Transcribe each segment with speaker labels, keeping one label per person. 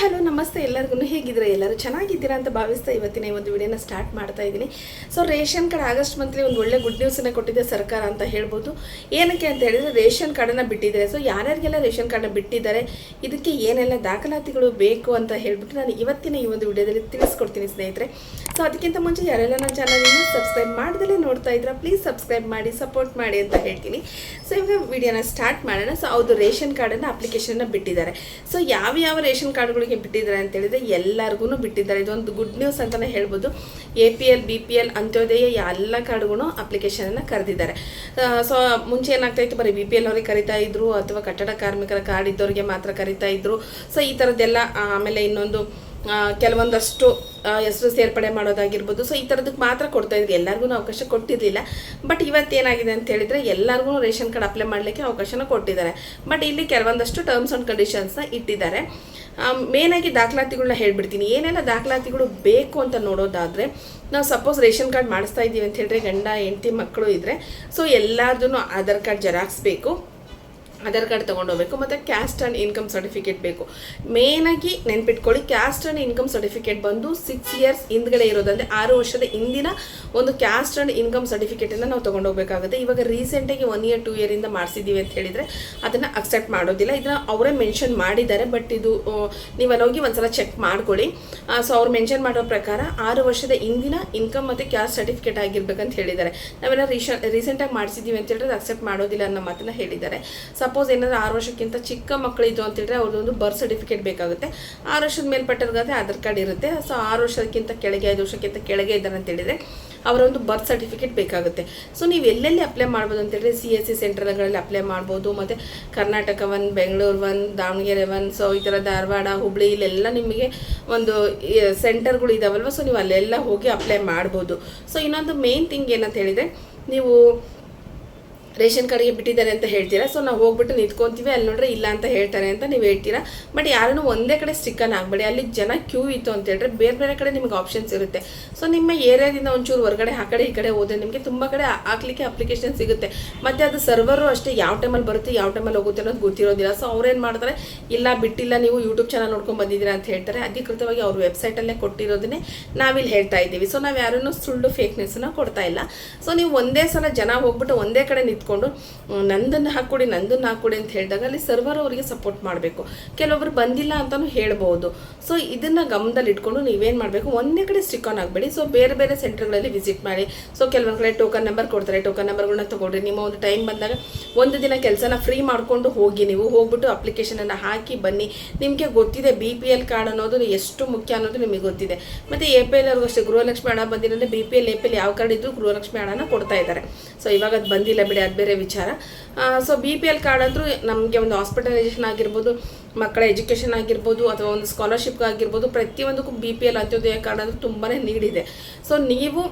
Speaker 1: Hello, ನಮಸ್ತೆ ಎಲ್ಲರಿಗೂ. ಹೇಗಿದ್ರೆ ಎಲ್ಲರೂ ಚೆನ್ನಾಗಿದ್ದೀರಾ ಅಂತ ಭಾವಿಸ್ತಾ ಇವತ್ತಿನ ಈ ಒಂದು ವಿಡಿಯೋನ ಸ್ಟಾರ್ಟ್ ಮಾಡ್ತಾ ಇದ್ದೀನಿ. So ration card August monthly ಒಂದು ಒಳ್ಳೆ ಗುಡ್ ನ್ಯೂಸನ್ನು ಕೊಟ್ಟಿದೆ ಸರ್ಕಾರ ಅಂತ ಹೇಳ್ಬೋದು. ಏನಕ್ಕೆ ಅಂತ ಹೇಳಿದ್ರೆ, ರೇಷನ್ ಕಾರ್ಡನ್ನು ಬಿಟ್ಟಿದ್ದಾರೆ. ಸೊ ಯಾರ್ಯಾರಿಗೆಲ್ಲ ರೇಷನ್ ಕಾರ್ಡನ್ನ ಬಿಟ್ಟಿದ್ದಾರೆ, ಇದಕ್ಕೆ ಏನೆಲ್ಲ ದಾಖಲಾತಿಗಳು ಬೇಕು ಅಂತ ಹೇಳ್ಬಿಟ್ಟು ನಾನು ಇವತ್ತಿನ ಈ ಒಂದು ವಿಡಿಯೋದಲ್ಲಿ ತಿಳಿಸ್ಕೊಡ್ತೀನಿ ಸ್ನೇಹಿತರೆ. ಸೊ ಅದಕ್ಕಿಂತ ಮುಂಚೆ ಯಾರೆಲ್ಲ ನನ್ನ ಚಾನಲನ್ನು ಸಬ್ಸ್ಕ್ರೈಬ್ ಮಾಡ್ದಲೇ ನೋಡ್ತಾ ಇದ್ರೆ ಪ್ಲೀಸ್ ಸಬ್ಸ್ಕ್ರೈಬ್ ಮಾಡಿ ಸಪೋರ್ಟ್ ಮಾಡಿ ಅಂತ ಹೇಳ್ತೀನಿ. ಸೊ ಇವಾಗ ವಿಡಿಯೋನ ಸ್ಟಾರ್ಟ್ ಮಾಡೋಣ. ಸೊ ಅದು ರೇಷನ್ ಕಾರ್ಡನ್ನು ಅಪ್ಲಿಕೇಶನ್ನ ಬಿಟ್ಟಿದ್ದಾರೆ. ಸೊ ಯಾವ ಯಾವ ರೇಷನ್ ಕಾರ್ಡ್ಗಳಿಗೆ ಬಿಟ್ಟಿದ್ದಾರೆ ಅಂತ ಹೇಳಿದ್ರೆ ಎಲ್ಲರಿಗೂ ಬಿಟ್ಟಿದ್ದಾರೆ. ಇದೊಂದು ಗುಡ್ ನ್ಯೂಸ್ ಅಂತಲೇ ಹೇಳ್ಬೋದು. A P L B P L Antyodaya ಎಲ್ಲ ಕಾರ್ಡ್ಗೂ ಅಪ್ಲಿಕೇಶನನ್ನು ಕರೆದಿದ್ದಾರೆ. ಸೊ ಮುಂಚೆ ಏನಾಗ್ತಾ ಇತ್ತು? ಬರೀ ಬಿ ಪಿ ಎಲ್ ಅವ್ರಿಗೆ ಕರಿತಾ ಇದ್ರು, ಅಥವಾ ಕಟ್ಟಡ ಕಾರ್ಮಿಕರ ಕಾರ್ಡ್ ಇದ್ದವರಿಗೆ ಮಾತ್ರ ಕರಿತಾ ಇದ್ರು. ಸೊ ಈ ಥರದ್ದೆಲ್ಲ ಆಮೇಲೆ ಇನ್ನೊಂದು ಕೆಲವೊಂದಷ್ಟು ಹೆಸರು ಸೇರ್ಪಡೆ ಮಾಡೋದಾಗಿರ್ಬೋದು. ಸೊ ಈ ಥರದಕ್ಕೆ ಮಾತ್ರ ಕೊಡ್ತಾ ಇದ್ರು. ಎಲ್ಲರಿಗೂ ಅವಕಾಶ ಕೊಟ್ಟಿರಲಿಲ್ಲ. ಬಟ್ ಇವತ್ತೇನಾಗಿದೆ ಅಂತ ಹೇಳಿದರೆ ಎಲ್ಲರಿಗೂ ರೇಷನ್ ಕಾರ್ಡ್ ಅಪ್ಲೈ ಮಾಡಲಿಕ್ಕೆ ಅವಕಾಶನ ಕೊಟ್ಟಿದ್ದಾರೆ. ಬಟ್ ಇಲ್ಲಿ ಕೆಲವೊಂದಷ್ಟು ಟರ್ಮ್ಸ್ ಆ್ಯಂಡ್ ಕಂಡೀಷನ್ಸ್ನ ಇಟ್ಟಿದ್ದಾರೆ. ಮೇನಾಗಿ ದಾಖಲಾತಿಗಳನ್ನ ಹೇಳ್ಬಿಡ್ತೀನಿ. ಏನೆಲ್ಲ ದಾಖಲಾತಿಗಳು ಬೇಕು ಅಂತ ನೋಡೋದಾದರೆ, ನಾವು ಸಪೋಸ್ ರೇಷನ್ ಕಾರ್ಡ್ ಮಾಡಿಸ್ತಾ ಇದ್ದೀವಿ ಅಂತ ಹೇಳಿದ್ರೆ ಗಂಡ, ಹೆಂಡತಿ, ಮಕ್ಕಳು ಇದ್ದರೆ ಸೊ ಎಲ್ಲರದೂ ಆಧಾರ್ ಕಾರ್ಡ್ ಜೆರಾಕ್ಸ್ ಬೇಕು. ಆಧಾರ್ ಕಾರ್ಡ್ ತೊಗೊಂಡೋಗ್ಬೇಕು, ಮತ್ತು ಕ್ಯಾಸ್ಟ್ ಆ್ಯಂಡ್ ಇನ್ಕಮ್ ಸರ್ಟಿಫಿಕೇಟ್ ಬೇಕು. ಮೇನಾಗಿ ನೆನ್ಪಿಟ್ಕೊಳ್ಳಿ ಕ್ಯಾಸ್ಟ್ ಆ್ಯಂಡ್ ಇನ್ಕಮ್ ಸರ್ಟಿಫಿಕೇಟ್ ಬಂದು ಸಿಕ್ಸ್ ಇಯರ್ಸ್ ಹಿಂದ್ಗಡೆ ಇರೋದಂದರೆ ಆರು ವರ್ಷದ ಹಿಂದಿನ ಒಂದು ಕ್ಯಾಸ್ಟ್ ಆ್ಯಂಡ್ ಇನ್ಕಮ್ ಸರ್ಟಿಫಿಕೇಟನ್ನು ನಾವು ತೊಗೊಂಡೋಗ್ಬೇಕಾಗುತ್ತೆ. ಇವಾಗ ರೀಸೆಂಟಾಗಿ ಒನ್ ಇಯರ್ ಟೂ ಇಯರಿಂದ ಮಾಡಿಸಿದ್ದೀವಿ ಅಂತ ಹೇಳಿದರೆ ಅದನ್ನು ಅಕ್ಸೆಪ್ಟ್ ಮಾಡೋದಿಲ್ಲ. ಇದನ್ನು ಅವರೇ ಮೆನ್ಷನ್ ಮಾಡಿದ್ದಾರೆ ಬಟ್ ಇದು ನೀವು ಹೋಗಿ ಒಂದ್ಸಲ ಚೆಕ್ ಮಾಡ್ಕೊಳ್ಳಿ. ಸೊ ಅವ್ರು ಮೆನ್ಷನ್ ಮಾಡೋ ಪ್ರಕಾರ ಆರು ವರ್ಷದ ಹಿಂದಿನ ಇನ್ಕಮ್ ಮತ್ತು ಕ್ಯಾಸ್ಟ್ ಸರ್ಟಿಫಿಕೇಟ್ ಆಗಿರ್ಬೇಕಂತ ಹೇಳಿದ್ದಾರೆ. ನಾವೆಲ್ಲ ರೀಸೆಂಟಾಗಿ ಮಾಡಿಸಿದ್ದೀವಿ ಅಂತ ಹೇಳಿದ್ರೆ ಅಕ್ಸೆಪ್ಟ್ ಮಾಡೋದಿಲ್ಲ ಅನ್ನೋ ಮಾತನ್ನ ಹೇಳಿದ್ದಾರೆ. ಸಪೋಸ್ ಏನಾದರೂ ಆರು ವರ್ಷಕ್ಕಿಂತ ಚಿಕ್ಕ ಮಕ್ಕಳಿದ್ದು ಅಂತೇಳಿದ್ರೆ ಅವ್ರದ್ದೊಂದು ಬರ್ತ್ ಸರ್ಟಿಫಿಕೇಟ್ ಬೇಕಾಗುತ್ತೆ. ಆರು ವರ್ಷದ ಮೇಲ್ಪಟ್ಟವ್ರಿಗಾದ್ರೆ ಆಧಾರ್ ಕಾರ್ಡ್ ಇರುತ್ತೆ. ಸೊ ಆರು ವರ್ಷಕ್ಕಿಂತ ಕೆಳಗೆ, ಐದು ವರ್ಷಕ್ಕಿಂತ ಕೆಳಗೆ ಇದ್ದಾರೆ ಅಂತ ಹೇಳಿದ್ರೆ ಅವರ ಒಂದು ಬರ್ತ್ ಸರ್ಟಿಫಿಕೇಟ್ ಬೇಕಾಗುತ್ತೆ. ಸೊ ನೀವು ಎಲ್ಲೆಲ್ಲಿ ಅಪ್ಲೈ ಮಾಡ್ಬೋದು ಅಂತ ಹೇಳಿದ್ರೆ ಸಿ ಎಸ್ ಸಿ ಸೆಂಟರ್ಗಳಲ್ಲಿ ಅಪ್ಲೈ ಮಾಡ್ಬೋದು, ಮತ್ತು Karnataka one Bengaluru one Davanagere one so ಈ ಥರ ಧಾರವಾಡ ಹುಬ್ಳಿ ಇಲ್ಲೆಲ್ಲ ನಿಮಗೆ ಒಂದು ಸೆಂಟರ್ಗಳು ಇದಾವಲ್ವ? ಸೊ ನೀವು ಅಲ್ಲೆಲ್ಲ ಹೋಗಿ ಅಪ್ಲೈ ಮಾಡ್ಬೋದು. ಸೊ ಇನ್ನೊಂದು ಮೇನ್ ಥಿಂಗ್ ಏನಂತ ಹೇಳಿದರೆ ನೀವು ರೇಷನ್ ಕಾರ್ಡ್ಗೆ ಬಿಟ್ಟಿದ್ದಾರೆ ಅಂತ ಹೇಳ್ತೀರಾ? ಸೊ ನಾವು ಹೋಗ್ಬಿಟ್ಟು ನಿಂತ್ಕೊಂತೀವಿ, ಅಲ್ಲಿ ನೋಡ್ರೆ ಇಲ್ಲ ಅಂತ ಹೇಳ್ತಾರೆ ಅಂತ ನೀವು ಹೇಳ್ತೀರಾ? ಬಟ್ ಯಾರನ್ನು ಒಂದೇ ಕಡೆ ಸ್ಟಿಕ್ಕನ್ ಆಗಬೇಡಿ. ಅಲ್ಲಿ ಜನ ಕ್ಯೂ ಇತ್ತು ಅಂತ ಹೇಳಿದ್ರೆ ಬೇರೆ ಬೇರೆ ಕಡೆ ನಿಮಗೆ ಆಪ್ಷನ್ಸ್ ಇರುತ್ತೆ. ಸೊ ನಿಮ್ಮ ಏರಿಯಾದಿಂದ ಒಂಚೂರು ಹೊರಗಡೆ, ಆ ಕಡೆ ಈ ಕಡೆ ಹೋದರೆ ನಿಮಗೆ ತುಂಬ ಕಡೆ ಹಾಕ್ಲಿಕ್ಕೆ ಅಪ್ಲಿಕೇಶನ್ ಸಿಗುತ್ತೆ. ಮತ್ತು ಅದು ಸರ್ವರು ಅಷ್ಟೇ ಯಾವ ಟೈಮಲ್ಲಿ ಬರುತ್ತೆ, ಯಾವ ಟೈಮಲ್ಲಿ ಹೋಗುತ್ತೆ ಅನ್ನೋದು ಗೊತ್ತಿರೋದಿಲ್ಲ. ಸೊ ಅವ್ರೇನು ಮಾಡ್ತಾರೆ, ಇಲ್ಲ ಬಿಟ್ಟಿಲ್ಲ ನೀವು ಯೂಟ್ಯೂಬ್ ಚಾನಲ್ ನೋಡ್ಕೊಂಡು ಬಂದಿದ್ದೀರಾ ಅಂತ ಹೇಳ್ತಾರೆ. ಅಧಿಕೃತವಾಗಿ ಅವ್ರ ವೆಬ್ಸೈಟಲ್ಲೇ ಕೊಟ್ಟಿರೋದನ್ನೇ ನಾವಿಲ್ಲಿ ಹೇಳ್ತಾ ಇದ್ದೀವಿ. ಸೊ ನಾವು ಯಾರನ್ನೂ ಸುಳ್ಳು ಫೇಕ್ನೆಸ್ನ ಕೊಡ್ತಾ ಇಲ್ಲ. ಸೊ ನೀವು ಒಂದೇ ಸಲ ಜನ ಹೋಗ್ಬಿಟ್ಟು ಒಂದೇ ಕಡೆ ನಿಂತ್ಕೊಂಡು ನಂದನ್ನು ಹಾಕ್ಕೊಡಿ ನಂದನ್ನು ಹಾಕ್ಕೊಡಿ ಅಂತ ಹೇಳಿದಾಗ ಅಲ್ಲಿ ಸರ್ವರ್ ಅವರಿಗೆ ಸಪೋರ್ಟ್ ಮಾಡಬೇಕು. ಕೆಲವೊಬ್ರು ಬಂದಿಲ್ಲ ಅಂತಲೂ ಹೇಳ್ಬೋದು. ಸೊ ಇದನ್ನು ಗಮನದಲ್ಲಿ ಇಟ್ಕೊಂಡು ನೀವೇನು ಮಾಡಬೇಕು, ಒಂದೇ ಕಡೆ ಸ್ಟಿಕ್ ಆನ್ ಆಗಬೇಡಿ. ಸೊ ಬೇರೆ ಬೇರೆ ಸೆಂಟರ್ಗಳಲ್ಲಿ ವಿಸಿಟ್ ಮಾಡಿ. ಸೊ ಕೆಲವೊಂದು ಕಡೆ ಟೋಕನ್ ನಂಬರ್ ಕೊಡ್ತಾರೆ. ಟೋಕನ್ ನಂಬರ್ಗಳನ್ನ ತೊಗೊಳ್ರಿ. ನಿಮ್ಮ ಒಂದು ಟೈಮ್ ಬಂದಾಗ ಒಂದು ದಿನ ಕೆಲಸನ ಫ್ರೀ ಮಾಡಿಕೊಂಡು ಹೋಗಿ ನೀವು. ಹೋಗ್ಬಿಟ್ಟು ಅಪ್ಲಿಕೇಶನನ್ನು ಹಾಕಿ ಬನ್ನಿ. ನಿಮಗೆ ಗೊತ್ತಿದೆ ಬಿ ಪಿ ಎಲ್ ಕಾರ್ಡ್ ಅನ್ನೋದು ಎಷ್ಟು ಮುಖ್ಯ ಅನ್ನೋದು ನಿಮಗೆ ಗೊತ್ತಿದೆ. ಮತ್ತು ಎ ಪಿ ಎಲ್ ಅವ್ರಿಗೂ ಅಷ್ಟೇ. ಗೃಹಲಕ್ಷ್ಮಿ ಹಣ ಅಂದರೆ B P L A P L ಯಾವ ಕಾರ್ಡ್ ಇದ್ದರೂ ಗೃಹಲಕ್ಷ್ಮಿ ಹಣನ ಕೊಡ್ತಾ ಇದ್ದಾರೆ. ಸೊ ಇವಾಗ ಅದು ಬಂದಿಲ್ಲ ಬಿಡಿ. ಅದು ಬೇರೆ ವಿಚಾರ. So B P L card ಅಂದರೂ ನಮಗೆ ಒಂದು ಹಾಸ್ಪಿಟಲೈಸೇಷನ್ ಆಗಿರ್ಬೋದು, ಮಕ್ಕಳ ಎಜುಕೇಷನ್ ಆಗಿರ್ಬೋದು, ಅಥವಾ ಒಂದು ಸ್ಕಾಲರ್ಶಿಪ್ ಆಗಿರ್ಬೋದು, ಪ್ರತಿಯೊಂದಕ್ಕೂ B P L Antyodaya card ಅಂದ್ರೆ ತುಂಬಾ ನೀಡಿದೆ ಸೊ ನೀವು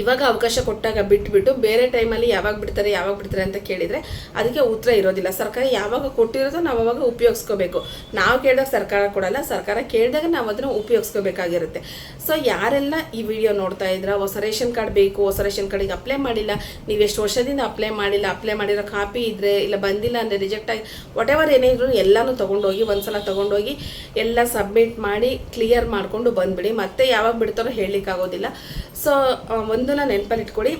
Speaker 1: ಇವಾಗ ಅವಕಾಶ ಕೊಟ್ಟಾಗ ಬಿಟ್ಬಿಟ್ಟು ಬೇರೆ ಟೈಮಲ್ಲಿ ಯಾವಾಗ ಬಿಡ್ತಾರೆ ಯಾವಾಗ ಬಿಡ್ತಾರೆ ಅಂತ ಕೇಳಿದರೆ ಅದಕ್ಕೆ ಉತ್ತರ ಇರೋದಿಲ್ಲ. ಸರ್ಕಾರ ಯಾವಾಗ ಕೊಟ್ಟಿರೋದೋ ನಾವು ಅವಾಗ ಉಪಯೋಗಿಸ್ಕೋಬೇಕು. ನಾವು ಕೇಳಿದಾಗ ಸರ್ಕಾರ ಕೊಡಲ್ಲ, ಸರ್ಕಾರ ಕೇಳಿದಾಗ ನಾವು ಅದನ್ನು ಉಪಯೋಗಿಸ್ಕೋಬೇಕಾಗಿರುತ್ತೆ. ಸೊ ಯಾರೆಲ್ಲ ಈ ವಿಡಿಯೋ ನೋಡ್ತಾ ಇದ್ರ, ಹೊಸ ರೇಷನ್ ಕಾರ್ಡ್ ಬೇಕು, ಹೊಸ ರೇಷನ್ ಕಾರ್ಡಿಗೆ ಅಪ್ಲೈ ಮಾಡಿಲ್ಲ, ನೀವು ಎಷ್ಟು ವರ್ಷದಿಂದ ಅಪ್ಲೈ ಮಾಡಿಲ್ಲ ಅಪ್ಲೈ ಮಾಡಿರೋ ಕಾಪಿ ಇದ್ದರೆ ಇಲ್ಲ ಬಂದಿಲ್ಲ ಅಂದರೆ ರಿಜೆಕ್ಟ್ ಆಗಿ ವಾಟ್ ಎವರ್ ಏನೇ ಇದ್ರು ಎಲ್ಲನೂ ತೊಗೊಂಡೋಗಿ, ಒಂದ್ಸಲ ತೊಗೊಂಡೋಗಿ ಎಲ್ಲ ಸಬ್ಮಿಟ್ ಮಾಡಿ ಕ್ಲಿಯರ್ ಮಾಡಿಕೊಂಡು ಬಂದ್ಬಿಡಿ. ಮತ್ತೆ ಯಾವಾಗ ಬಿಡ್ತಾರೋ ಹೇಳಲಿಕ್ಕಾಗೋದಿಲ್ಲ. ಸೊ ಒಂದನ್ನ ನೆನಪಲ್ಲಿ ಇಟ್ಕೊಳ್ಳಿ.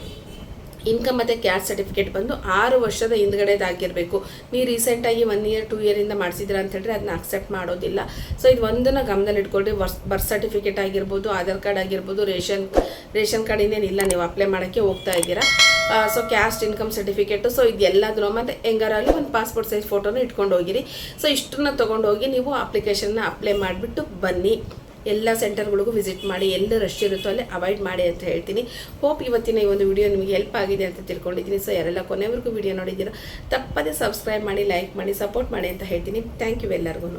Speaker 1: ಇನ್ಕಮ್ ಮತ್ತು ಕ್ಯಾಸ್ಟ್ ಸರ್ಟಿಫಿಕೇಟ್ ಬಂದು ಆರು ವರ್ಷದ ಹಿಂದ್ಗಡೆದಾಗಿರಬೇಕು. ನೀವು ರೀಸೆಂಟಾಗಿ ಒನ್ ಇಯರ್ ಟೂ ಇಯರಿಂದ ಮಾಡಿಸಿದ್ರ ಅಂತ ಹೇಳಿದ್ರೆ ಅದನ್ನ ಅಕ್ಸೆಪ್ಟ್ ಮಾಡೋದಿಲ್ಲ. ಸೊ ಇದು ಒಂದನ್ನು ಗಮನದಲ್ಲಿ ಇಟ್ಕೊಳ್ಳಿ ವರ್ಸ್ ಬರ್ತ್ ಸರ್ಟಿಫಿಕೇಟ್ ಆಗಿರ್ಬೋದು ಆಧಾರ್ ಕಾರ್ಡ್ ಆಗಿರ್ಬೋದು ರೇಷನ್ ರೇಷನ್ ಕಾರ್ಡ್ ಇನ್ನೇನಿಲ್ಲ ನೀವು ಅಪ್ಲೈ ಮಾಡೋಕ್ಕೆ ಹೋಗ್ತಾ ಇದ್ದೀರಾ. So caste income certificate so ಇದೆಲ್ಲದನ್ನು ಮತ್ತು ಹೆಂಗಾರಲ್ಲಿ ಒಂದು ಪಾಸ್ಪೋರ್ಟ್ ಸೈಜ್ ಫೋಟೋನ ಇಟ್ಕೊಂಡು ಹೋಗಿರಿ. ಸೊ ಇಷ್ಟನ್ನ ತೊಗೊಂಡೋಗಿ ನೀವು ಅಪ್ಲಿಕೇಶನ್ನ ಅಪ್ಲೈ ಮಾಡಿಬಿಟ್ಟು ಬನ್ನಿ. ಎಲ್ಲ ಸೆಂಟರ್ಗಳಿಗೂ ವಿಸಿಟ್ ಮಾಡಿ ಎಲ್ಲಿ ರಶ್ ಇರುತ್ತೋ ಅಲ್ಲಿ ಅವಾಯ್ಡ್ ಮಾಡಿ ಅಂತ ಹೇಳ್ತೀನಿ. ಹೋಪ್ ಇವತ್ತಿನ ಈ ಒಂದು ವಿಡಿಯೋ ನಿಮಗೆ ಹೆಲ್ಪ್ ಆಗಿದೆ ಅಂತ ತಿಳ್ಕೊಂಡಿದ್ದೀನಿ. ಸೊ ಯಾರೆಲ್ಲ ಕೊನೆವರೆಗೂ ವಿಡಿಯೋ ನೋಡಿದ್ದೀರಾ ತಪ್ಪದೇ ಸಬ್ಸ್ಕ್ರೈಬ್ ಮಾಡಿ ಲೈಕ್ ಮಾಡಿ ಸಪೋರ್ಟ್ ಮಾಡಿ ಅಂತ ಹೇಳ್ತೀನಿ. ಥ್ಯಾಂಕ್ ಯು ಎಲ್ಲರಿಗೂ